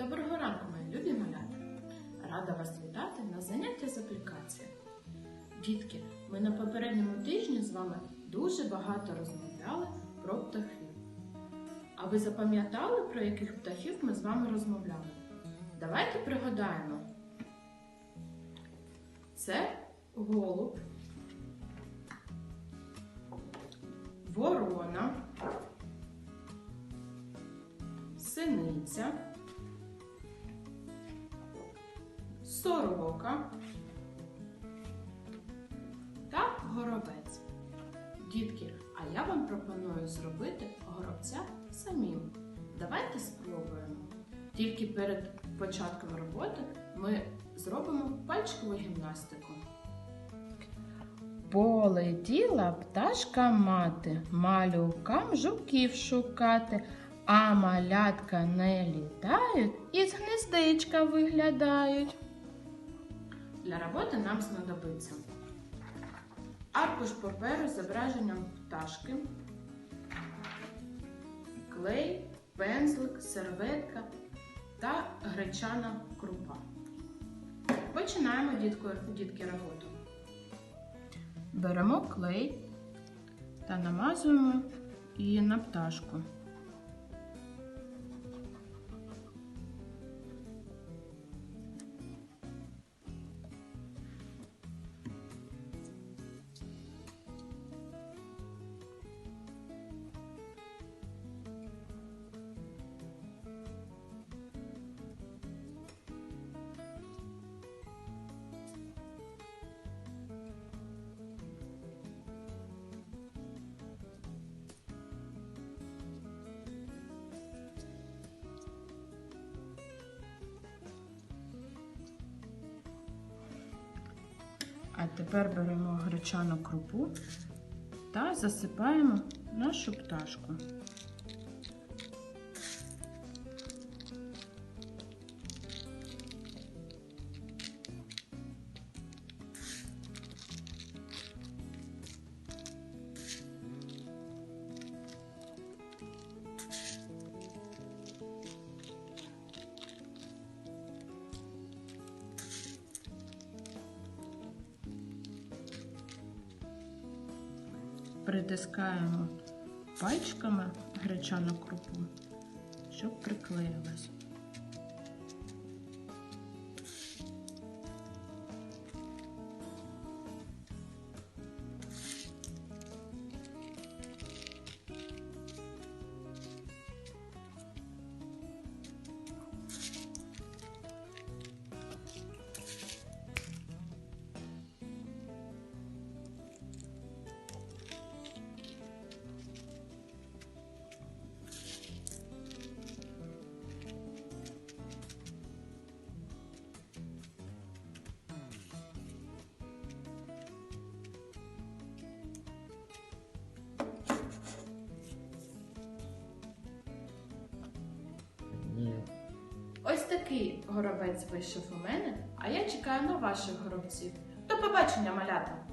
Доброго ранку, мої любі малята! Рада вас вітати на заняття з аплікації. Дітки, ми на попередньому тижні з вами дуже багато розмовляли про птахів. А ви запам'ятали, про яких птахів ми з вами розмовляли? Давайте пригадаємо. Це голуб, ворона, синиця, сорока та горобець. Дітки, а я вам пропоную зробити горобця самим. Давайте спробуємо. Тільки перед початком роботи ми зробимо пальчикову гімнастику. Полетіла пташка мати, малюкам жуків шукати, а малятка не літають і з гнездичка виглядають. Для роботи нам знадобиться аркуш паперу з зображенням пташки, клей, пензлик, серветка та гречана крупа. Починаємо дітки роботу. Беремо клей та намазуємо її на пташку. А тепер беремо гречану крупу та засипаємо нашу пташку. Притискаємо пальчиками гречану крупу, щоб приклеїлась. Ось такий горобець вийшов у мене, а я чекаю на ваших горобців. До побачення, малята!